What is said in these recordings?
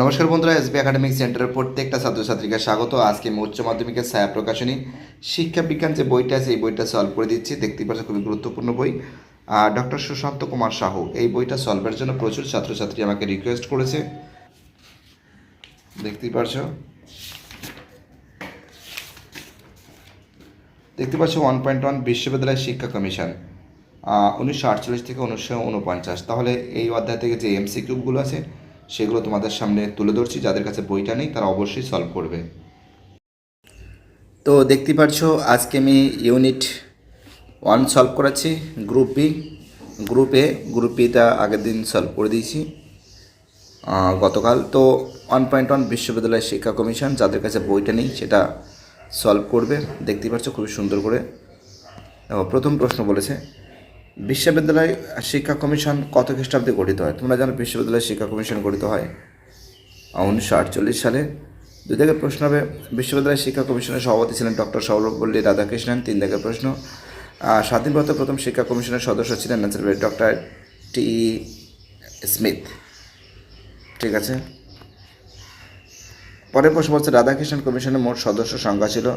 নমস্কার বন্ধুরা SB academic সেন্টারের প্রত্যেকটা ছাত্রছাত্রীকে স্বাগত। আজকে আমি উচ্চ মাধ্যমিকের ছায়া প্রকাশনী শিক্ষা বিজ্ঞান যে বইটা আছে, এই বইটা সলভ করে দিচ্ছি। দেখতেই পাচ্ছ, খুবই গুরুত্বপূর্ণ বই। ডক্টর সুশান্ত কুমার সাহু, এই বইটা সলভের জন্য প্রচুর ছাত্রছাত্রী আমাকে রিকোয়েস্ট করেছে। দেখতেই পারছ দেখতে পাচ্ছ ওয়ান পয়েন্ট ওয়ান বিশ্ববিদ্যালয় শিক্ষা কমিশন উনিশশো আটচল্লিশ থেকে উনিশশো উনপঞ্চাশ। তাহলে এই অধ্যায় থেকে যে এমসি কিউবগুলো আছে সেগুলো তোমাদের সামনে তুলে ধরছি। যাদের কাছে বইটা নেই, তারা অবশ্যই সলভ করবে। তো দেখতে পাচ্ছ আজকে আমি ইউনিট ওয়ান সলভ করাচ্ছি group B group A group beta আগের দিন সলভ করে দিয়েছি গতকাল। তো ওয়ান পয়েন্ট ওয়ান বিশ্ববিদ্যালয় শিক্ষা কমিশন, যাদের কাছে বইটা নেই, সেটা সলভ করবে। দেখতেই পাচ্ছ খুবই সুন্দর করে। প্রথম প্রশ্ন বলেছে বিশ্ববিদ্যালয় শিক্ষা কমিশন কত খ্রিস্টাব্দে গঠিত হয়? তোমরা জানো বিশ্ববিদ্যালয় শিক্ষা কমিশন গঠিত হয় উনিশশো আটচল্লিশ সালে। দুই দাগের প্রশ্ন হবে বিশ্ববিদ্যালয় শিক্ষা কমিশনের সভাপতি ছিলেন ডক্টর সৌরভপল্লী রাধাকৃষ্ণন তিন দাগের প্রশ্ন। আহ, স্বাধীন ভারতের প্রথম শিক্ষা কমিশনের সদস্য ছিলেন ডক্টর টি স্মিথ। ঠিক আছে? পরের প্রশ্ন বলছে রাধাকৃষ্ণন কমিশনের মোট সদস্য সংখ্যা ছিল?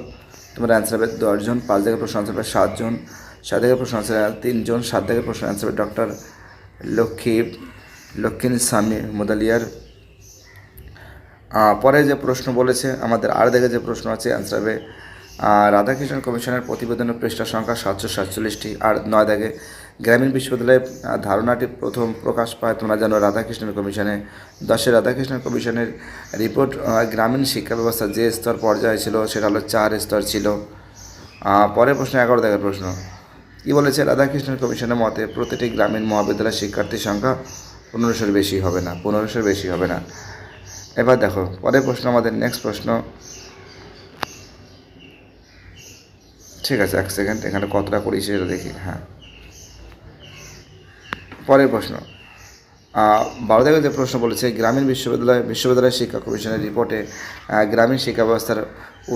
তোমার অ্যান্সার হবে দশজন পাঁচ দিকের প্রশ্ন আনসার হবে সাতজন সাত দিকের প্রশ্ন আনসার তিনজন সাত দিকের প্রশ্ন আনসার ডক্টর লক্ষ্মী লক্ষ্মী স্বামী মোদালিয়ার। পরে যে প্রশ্ন বলেছে আমাদের আর দেখে যে প্রশ্ন আছে অ্যান্সার হবে আহ, রাধাকৃষ্ণন কমিশনের প্রতিবেদনের পৃষ্ঠা সংখ্যা সাতশো সাতচল্লিশটি আর নয় দাগে গ্রামীণ বিশ্ববিদ্যালয়ে ধারণাটি প্রথম প্রকাশ পায় তোমরা জানো রাধাকৃষ্ণন কমিশনে। দশে রাধাকৃষ্ণন কমিশনের রিপোর্ট গ্রামীণ শিক্ষা ব্যবস্থা যে স্তর পর্যায়ে ছিল সেটা হলো চার স্তর ছিল। পরের প্রশ্ন এগারো দাগের প্রশ্ন। কী বলেছে? রাধাকৃষ্ণন কমিশনের মতে, প্রতিটি গ্রামীণ মহাবিদ্যালয়ের শিক্ষার্থীর সংখ্যা পনেরোশোর বেশি হবে না, পনেরোশোর বেশি হবে না। এবার দেখো, পরের প্রশ্ন, আমাদের নেক্সট প্রশ্ন। ঠিক আছে, এক সেকেন্ড এখানে কতটা করি সেটা দেখি হ্যাঁ। পরের প্রশ্ন। বারো থেকে প্রশ্ন বলেছে, গ্রামীণ বিশ্ববিদ্যালয় বিশ্ববিদ্যালয় শিক্ষা কমিশনের রিপোর্টে গ্রামীণ শিক্ষা ব্যবস্থার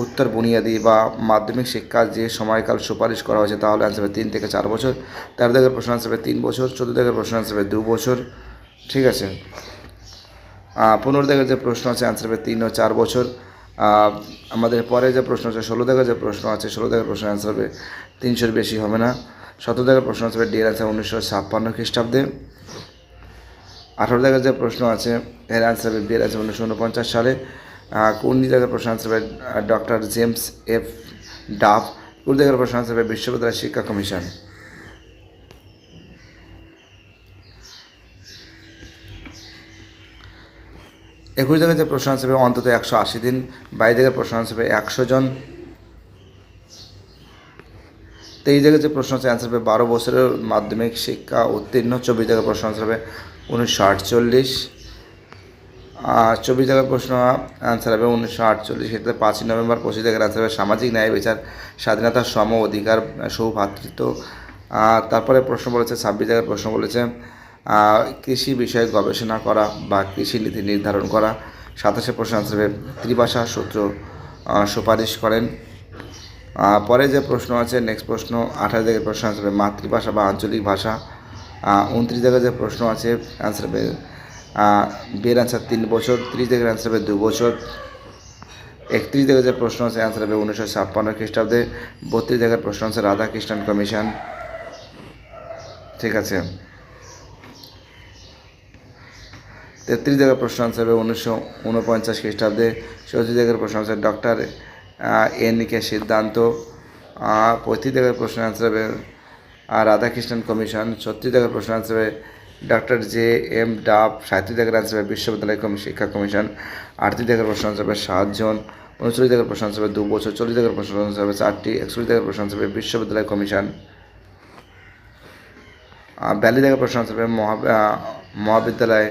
উত্তর বুনিয়াদী বা মাধ্যমিক শিক্ষা যে সময়কাল সুপারিশ করা হয়েছে, তাহলে আনসার হবে তিন থেকে চার বছর, তেরো থেকে প্রশ্ন আনসার হবে তিন বছর, চোদ্দ থেকে প্রশ্ন আনসার হবে দু বছর, ঠিক আছে? পনেরো থেকে যে প্রশ্ন আছে অ্যান্সার হবে তিন ও চার বছর আমাদের পরে যে প্রশ্ন আছে, ষোলো থেকে যে প্রশ্ন আছে, ষোলো থেকে প্রশ্ন অ্যান্সার হবে তিনশোর বেশি হবে না, সতেরো থেকে প্রশ্ন আছে ডিএর অ্যান্সার উনিশশো ছাপ্পান্ন খ্রিস্টাব্দে, আঠারো থেকে যে প্রশ্ন আছে, এর অ্যান্সার হবে বিয়ের আছে উনিশশো উনপঞ্চাশ সালে উনিশ থেকে প্রশ্ন আনসার হবে ডক্টর জেমস এফ ডাফ কুড়ি থেকে প্রশ্ন আনসার হবে বিশ্ববিদ্যালয় শিক্ষা কমিশন। একুশ জায়গায় যে প্রশ্ন আসবে অন্তত একশো আশি দিন বাইশ জায়গায় প্রশ্ন আসবে একশো জন। তেইশ জায়গায় যে প্রশ্ন আছে অ্যান্সার হবে বারো বছরের মাধ্যমিক শিক্ষা, উত্তীর্ণ, চব্বিশ জায়গায় প্রশ্ন আনসার হবে উনিশশো আটচল্লিশ। চব্বিশ জায়গায় প্রশ্ন অ্যান্সার হবে উনিশশো আটচল্লিশ। সেটাতে পাঁচই নভেম্বর পঁচিশ জায়গায় অ্যান্সার হবে সামাজিক ন্যায় বিচার, স্বাধীনতা, সম অধিকার, সৌভাতৃত্ব। আর তারপরে প্রশ্ন বলেছে, ছাব্বিশ জায়গার প্রশ্ন বলেছে কৃষি বিষয়ে গবেষণা করা বা কৃষি নীতি নির্ধারণ করা। সাতাশে প্রশ্ন আনসার হবে, ত্রিভাষা সূত্র সুপারিশ করেন। পরে যে প্রশ্ন আছে নেক্সট প্রশ্ন, আঠাশ জায়গায় প্রশ্ন আনসার হবে, মাতৃভাষা বা আঞ্চলিক ভাষা। উনত্রিশ জায়গায় যে প্রশ্ন আছে অ্যান্সার হবে বিয়ের অ্যান্সার তিন বছর, ত্রিশ জায়গায় অ্যান্সার হবে দু বছর। একত্রিশ জায়গায় যে প্রশ্ন আছে অ্যান্সার হবে উনিশশো ছাপ্পান্ন খ্রিস্টাব্দে। বত্রিশ জায়গার প্রশ্ন আছে রাধাকৃষ্ণন কমিশন ঠিক আছে। তেত্রিশ জায়গার প্রশ্ন আনসার হবে উনিশশো উনপঞ্চাশ খ্রিস্টাব্দে। চৌত্রিশ জায়গার প্রশ্ন আনসার ডক্টর এন কে সিদ্ধান্ত। পঁয়ত্রিশ জায়গার প্রশ্ন আনসার হবে রাধাকৃষ্ণন কমিশন ছত্রিশ জায়গার প্রশ্ন আনসার হবে ডক্টর জে এম ডাব, সাঁত্রিশ জায়গার আনসার বিশ্ববিদ্যালয় শিক্ষা কমিশন, আটত্রিশ জায়গার প্রশ্ন আনসার সাতজন, উনচল্লিশ জায়গার প্রশ্ন আনসার দু বছর, চল্লিশ জায়গার প্রশ্ন আনসার চারটি, একচল্লিশ জায়গার প্রশ্ন আনসার বিশ্ববিদ্যালয় কমিশন। ব্যালি থেকে প্রশ্ন মহা মহাবিদ্যালয়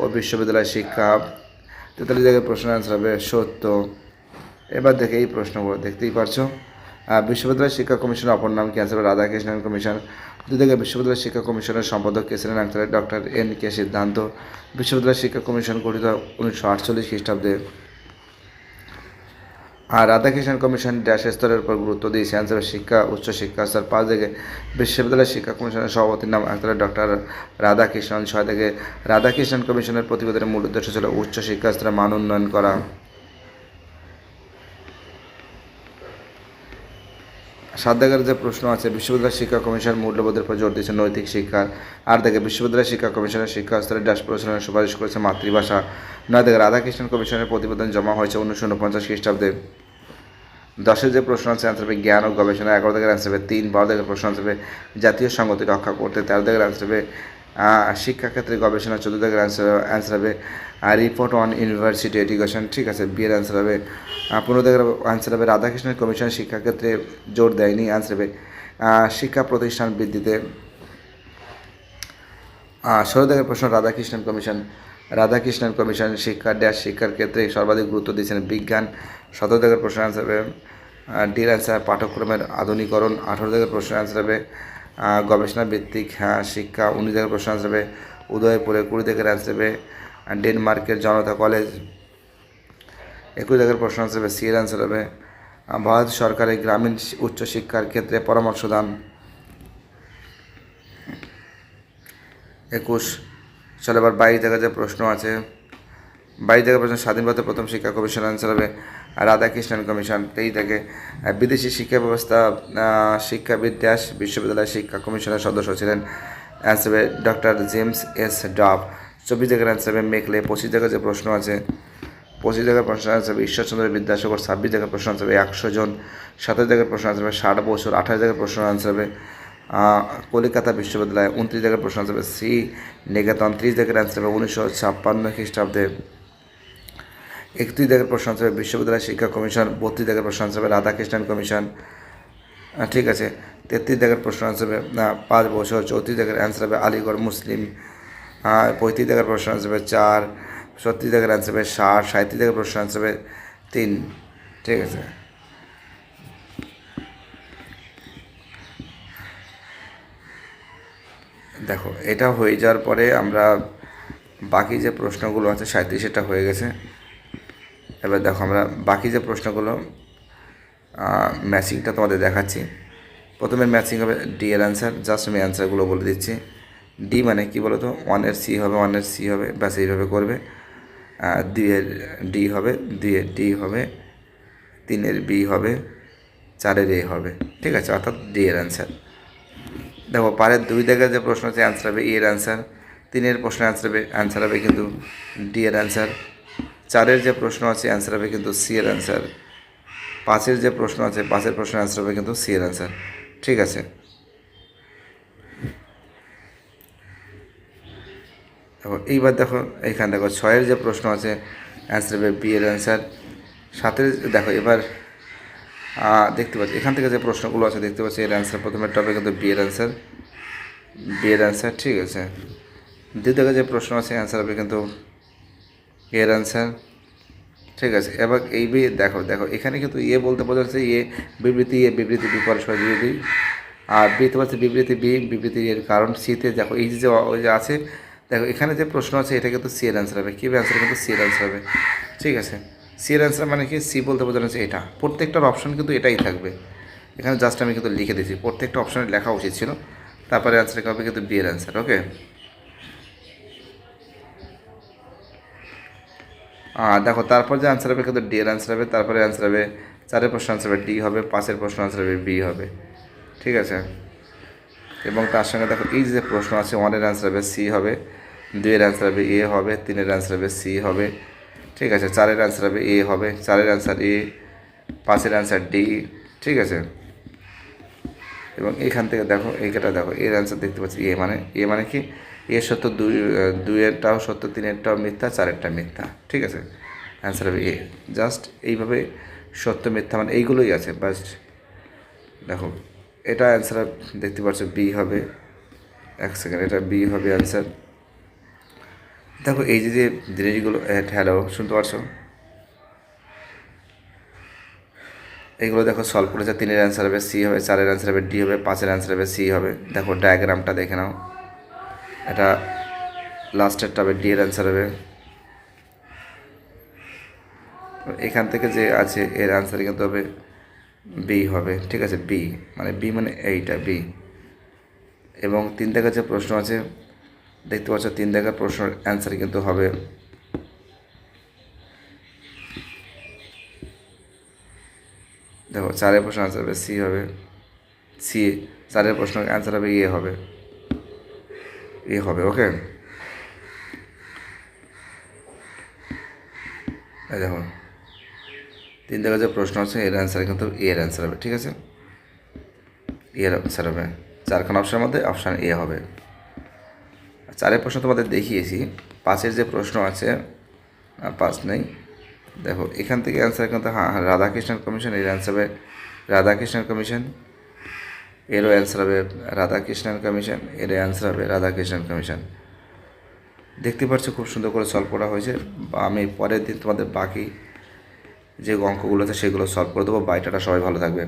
ও বিশ্ববিদ্যালয় শিক্ষা। তেতাল্লিশ জায়গায় প্রশ্ন হবে সত্য। এবার দেখে এই প্রশ্নগুলো দেখতেই পারছ। বিশ্ববিদ্যালয় শিক্ষা কমিশনের অপর নাম কি আসবে রাধাকৃষ্ণন কমিশন। দুদিকে বিশ্ববিদ্যালয় শিক্ষা কমিশনের সম্পাদক কে ছিলেন আনসার ডক্টর এন কে সিদ্ধান্ত। বিশ্ববিদ্যালয় শিক্ষা কমিশন গঠিত উনিশশো আটচল্লিশ খ্রিস্টাব্দে। আর রাধাকৃষ্ণ কমিশন ড্যাশ স্তরের উপর গুরুত্ব দিয়েছে। অ্যান্সার শিক্ষা উচ্চশিক্ষা স্তর পাঁচ থেকে বিশ্ববিদ্যালয় শিক্ষা কমিশনের সভাপতির নাম অ্যান্সার ডক্টর রাধাকৃষ্ণন। ছয় থেকে রাধাকৃষ্ণন কমিশনের প্রতিবেদনের মূল উদ্দেশ্য ছিল উচ্চশিক্ষা স্তরে মান উন্নয়ন করা। সাত যে প্রশ্ন আছে, বিশ্ববিদ্যালয় শিক্ষা কমিশন মূল্যবোধের উপর জোর দিয়েছে নৈতিক শিক্ষার। আর দেখে বিশ্ববিদ্যালয় শিক্ষা কমিশনের শিক্ষা স্তরে ড্যাশ প্রশ্নের সুপারিশ করেছে মাতৃভাষা। নয় দেখে রাধাকৃষ্ণ কমিশনের প্রতিবেদন জমা হয়েছে উনিশশো উনপঞ্চাশ খ্রিস্টাব্দে। দশের যে প্রশ্ন আছে অ্যান্সার হবে জ্ঞান ও গবেষণা, এগারো থেকে অ্যান্সার হবে তিন, বারো থেকে প্রশ্ন আছে হবে জাতীয় সংগতি রক্ষা করতে, তেরো থেকে অ্যান্সার হবে শিক্ষাক্ষেত্রে গবেষণা চোদ্দ থেকে অ্যান্সার অ্যান্সার হবে রিপোর্ট অন ইউনিভার্সিটি এডুকেশন ঠিক আছে বিয়ের অ্যান্সার হবে পনেরো থেকে অ্যান্সার হবে রাধাকৃষ্ণন কমিশন শিক্ষাক্ষেত্রে জোর দেয়নি অ্যান্সার হবে শিক্ষা প্রতিষ্ঠান বৃদ্ধিতে ষোলো থেকে প্রশ্ন রাধাকৃষ্ণন কমিশন রাধাকৃষ্ণন কমিশন শিক্ষা ড্যাশ শিক্ষার ক্ষেত্রে সর্বাধিক গুরুত্ব দিয়েছেন বিজ্ঞান, সতেরো থেকে প্রশ্ন অ্যান্সার হবে ডির অ্যান্সার পাঠ্যক্রমের আধুনিকরণ, আঠারো থেকে প্রশ্ন অ্যান্সার হবে গবেষণা ভিত্তিক হ্যাঁ, শিক্ষা উনিশ থেকে প্রশ্ন হবে উদয়পুরে কুড়ি থেকে হবে ডেনমার্কের জনতা কলেজ একুশ থেকে প্রশ্ন হবে সিএর অ্যান্সার হবে। ভারত সরকারের গ্রামীণ উচ্চশিক্ষার ক্ষেত্রে পরামর্শ দান। একুশ চলো এবার বাইশ জায়গায় যে প্রশ্ন আছে। বাইশ জায়গায় প্রশ্ন স্বাধীন ভারতের প্রথম শিক্ষা কমিশন অ্যান্সার হবে রাধাকৃষ্ণন কমিশন তেইশ থেকে বিদেশি শিক্ষা ব্যবস্থা আহ, শিক্ষাবিদ ড্যাশ বিশ্ববিদ্যালয় শিক্ষা কমিশনের সদস্য ছিলেন অ্যান্সার হবে ডক্টর জেমস এস ডাব। চব্বিশ জায়গার অ্যান্সার হবে মেকলে পঁচিশ জায়গায় যে প্রশ্ন আছে পঁচিশ জায়গার প্রশ্ন অ্যান্সার হবে ঈশ্বরচন্দ্র বিদ্যাসাগর ছাব্বিশ জায়গার প্রশ্ন অ্যান্সার হবে একশো জন। সাতাশ জায়গার প্রশ্ন অ্যান্সার হবে ষাট বছর। আঠাশ জায়গার প্রশ্ন অ্যান্সার হবে কলকাতা বিশ্ববিদ্যালয়। উনত্রিশ জায়গার প্রশ্ন অ্যান্সার হবে সি নিকেতন ত্রিশ জায়গার অ্যান্সার হবে উনিশশো ছাপ্পান্ন খ্রিস্টাব্দে। একত্রিশ জায়গার প্রশ্ন অ্যান্সার বিশ্ববিদ্যালয় শিক্ষা কমিশন বত্রিশ জায়গার প্রশ্ন হবে রাধাকৃষ্ণন কমিশন। ঠিক আছে তেত্রিশ জায়গার প্রশ্ন না, পাঁচ বছর চৌত্রিশ জায়গার অ্যান্সার হবে আলিগড় মুসলিম। পঁয়ত্রিশ জায়গার প্রশ্ন হবে চার ছত্রিশ জায়গার অ্যান্সার হবে ষাট সাঁত্রিশ জায়গার প্রশ্ন হবে তিন। ঠিক আছে। দেখো এটা হয়ে যাওয়ার পরে আমরা বাকি যে প্রশ্নগুলো আছে সাঁত্রিশ এটা হয়ে গেছে। এবার দেখো আমরা বাকি যে প্রশ্নগুলো ম্যাচিংটা তোমাদের দেখাচ্ছি। প্রথমে ম্যাচিং হবে ডি এর অ্যান্সার জাস্ট আমি অ্যান্সারগুলো বলে দিচ্ছি। ডি মানে কি বলো তো ওয়ানের সি হবে ওয়ানের সি হবে, ব্যাস এইভাবে করবে। দুইয়ের ডি হবে দুইয়ের ডি হবে তিনের বি হবে চারের এ হবে। ঠিক আছে? অর্থাৎ ডি এর অ্যান্সার দেখো পারের দুই জায়গায় যে প্রশ্ন আছে অ্যান্সার হবে ই এর অ্যান্সার তিনের প্রশ্নের অ্যান্সার হবে অ্যান্সার হবে কিন্তু ডি এর অ্যান্সার চারের যে প্রশ্ন আছে অ্যান্সার হবে কিন্তু সি এর অ্যান্সার পাঁচের যে প্রশ্ন আছে, পাঁচের প্রশ্নের অ্যান্সার হবে কিন্তু সি এর অ্যান্সার ঠিক আছে? দেখো, এইবার দেখো, এইখানে দেখো, ছয়ের যে প্রশ্ন আছে অ্যান্সার হবে বি এর অ্যান্সার সাতের, দেখো, এবার দেখতে পাচ্ছি, এখান থেকে যে প্রশ্নগুলো আছে, দেখতে পাচ্ছি, এর অ্যান্সার প্রথমের টপিক কিন্তু বি এর অ্যান্সার বি এর অ্যান্সার ঠিক আছে? দ্বিতীয় যে প্রশ্ন আছে অ্যান্সার হবে কিন্তু এর অ্যান্সার ঠিক আছে, এবার এই বি, দেখো দেখো, এখানে কিন্তু ইয়ে বলতে বোঝাচ্ছে ইয়ে বিবৃতি ইয়ে বিবৃতি, বি, পরস্পর বিবৃতি। আর বিতে পাচ্ছে বিবৃতি, বি, বিবৃতি, এর কারণ সিতে দেখো, এই যে ওই যে আছে, দেখো, এখানে যে প্রশ্ন আছে, এটা কিন্তু সি এর অ্যান্সার হবে। কী অ্যান্সার কিন্তু সি এর অ্যান্সার হবে। ঠিক আছে, সি এর অ্যান্সার মানে কি? সি বলতে বোঝানো হচ্ছে এটা। প্রত্যেকটার অপশন কিন্তু এটাই থাকবে। এখানে জাস্ট আমি কিন্তু লিখে দিয়েছি। প্রত্যেকটা অপশনে লেখা উচিত ছিল। তারপরে অ্যান্সার হবে কিন্তু বি এর অ্যান্সার ওকে দেখো, তারপর যে আনসার হবে কিন্তু ডি এর আনসার হবে, তারপরে আনসার হবে, চারের প্রশ্ন আনসার হবে ডি হবে, পাঁচের প্রশ্ন আনসার হবে বি হবে। ঠিক আছে? এবং তার সঙ্গে দেখো, এই যে প্রশ্ন আছে ওয়ানের আনসার হবে সি হবে, দুইয়ের আনসার হবে এ হবে, তিনের আনসার হবে সি হবে। ঠিক আছে? চারের আনসার হবে এ হবে, চারের আনসার এ পাঁচের আনসার ডি ঠিক আছে? এবং এইখান থেকে দেখো, এইটা দেখো, এর অ্যান্সার দেখতে পাচ্ছি এ মানে এ মানে কি? এ সত্য দুই দুইয়েরটাও সত্য, তিনেরটাও মিথ্যা, চারেরটা মিথ্যা, ঠিক আছে? অ্যান্সার হবে এ জাস্ট এইভাবে সত্য, মিথ্যা মানে এইগুলোই আছে বাস দেখো, এটা অ্যান্সার দেখতে পাচ্ছ বি হবে। এক সেকেন্ড এটা বি হবে অ্যান্সার দেখো, এই যে জিনিসগুলো হ্যালো শুনতে পারছ? এইগুলো দেখো সলভ করেছে, তিনের অ্যান্সার হবে সি হবে, চারের অ্যান্সার হবে ডি হবে, পাঁচের অ্যান্সার হবে সি হবে। দেখো ডায়াগ্রামটা দেখে নাও। এটা লাস্টেরটা হবে ডি এর অ্যান্সার হবে। এখান থেকে যে আছে, এর অ্যান্সার কিন্তু হবে বি হবে, ঠিক আছে? বি মানে বি মানে এইটা বি এবং তিন দেখার যে প্রশ্ন আছে, দেখতে পাচ্ছ তিন দেখার প্রশ্নের অ্যান্সার কিন্তু হবে দেখো, চারের প্রশ্ন অ্যান্সার হবে সি হবে। সি চারের প্রশ্ন অ্যান্সার হবে ইয়ে হবে। ইয়ে হবে ওকে এই দেখো তিন জায়গায় যে প্রশ্ন আছে, এর অ্যান্সার কিন্তু এ এর অ্যান্সার হবে, ঠিক আছে? এ এর অ্যান্সার হবে। চারখানা অপশনের মধ্যে অপশান এ হবে। চারের প্রশ্ন তোমাদের দেখিয়েছি, পাঁচের যে প্রশ্ন আছে পাঁচ নেই, দেখো, এখান থেকে অ্যান্সার কিন্তু হ্যাঁ রাধাকৃষ্ণন কমিশন এর অ্যান্সার হবে রাধাকৃষ্ণন কমিশন এরও অ্যান্সার হবে রাধাকৃষ্ণন কমিশন এর অ্যান্সার হবে রাধাকৃষ্ণন কমিশন দেখতে পাচ্ছ খুব সুন্দর করে সলভ করা হয়েছে। আমি পরের দিন তোমাদের বাকি যে অঙ্কগুলো আছে সেগুলো সলভ করে দেবো। বাইটাটা সবাই ভালো থাকবে